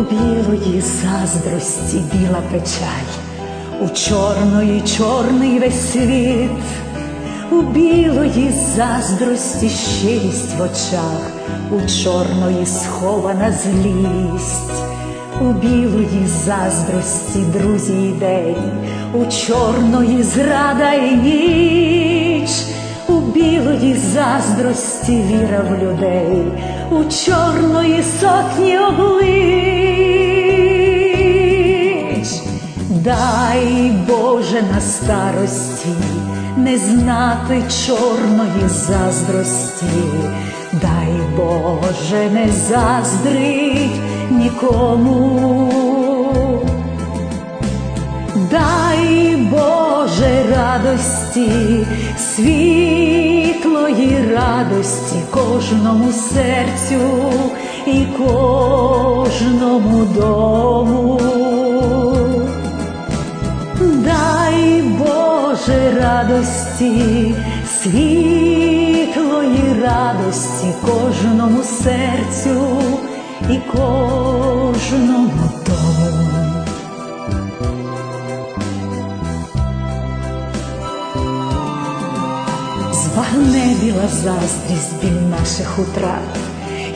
білої заздрості біла печаль, у чорної чорний весь світ, у білої заздрості щирість в очах, у чорної схована злість, у білої заздрості друзі й день, у чорної зрада і ніч. Білої заздрості віра в людей, у чорної сотні облич. Дай Боже на старості не знати чорної заздрості, дай Боже не заздрить нікому. Дай Боже радості, світлої радості кожному серцю і кожному дому. Дай Боже радості, світлої радості кожному серцю і кожному Біла заздрість біль наших утрат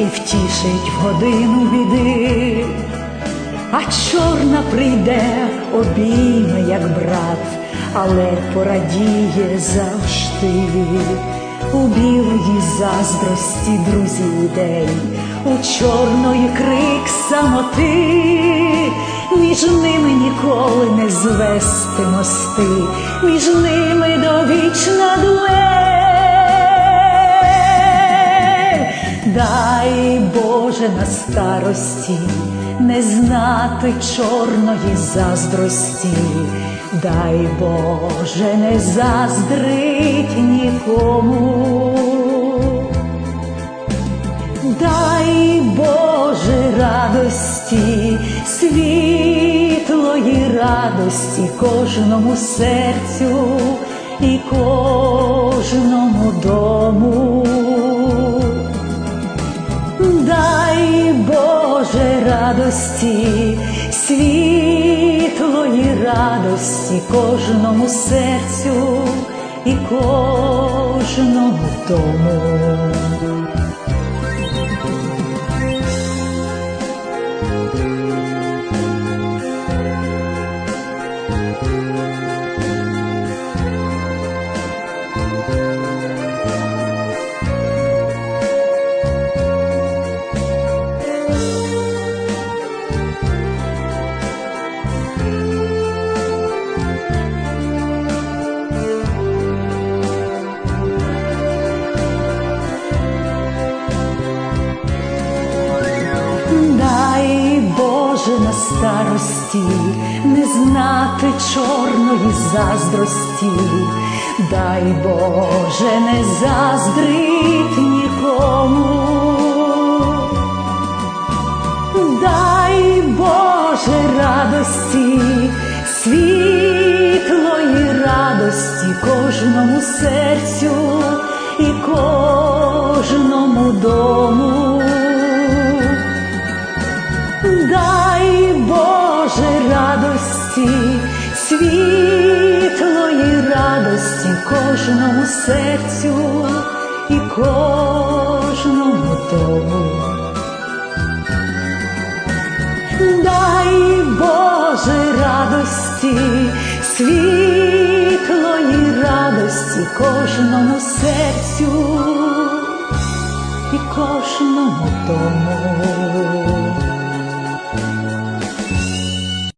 і втішить в годину біди, а чорна прийде, обійме, як брат, але порадіє завжди. У білої заздрості друзі ідей, у чорної крик самоти, між ними ніколи не звести мости, між ними довічна дуель. Дай Боже на старості не знати чорної заздрості, дай Боже не заздрить нікому. Дай Боже радості, світлої радості кожному серцю і кожному радості, світлої радості кожному серцю і кожному дому. Боже на старості не знати чорної заздрості, дай Боже не заздрить нікому. Дай Боже радості, світлої радості кожному серцю і кожному дому. Боже радості, світлої радості кожному серцю і кожному дому. Дай Боже радості, світлої радості кожному серцю і кожному дому.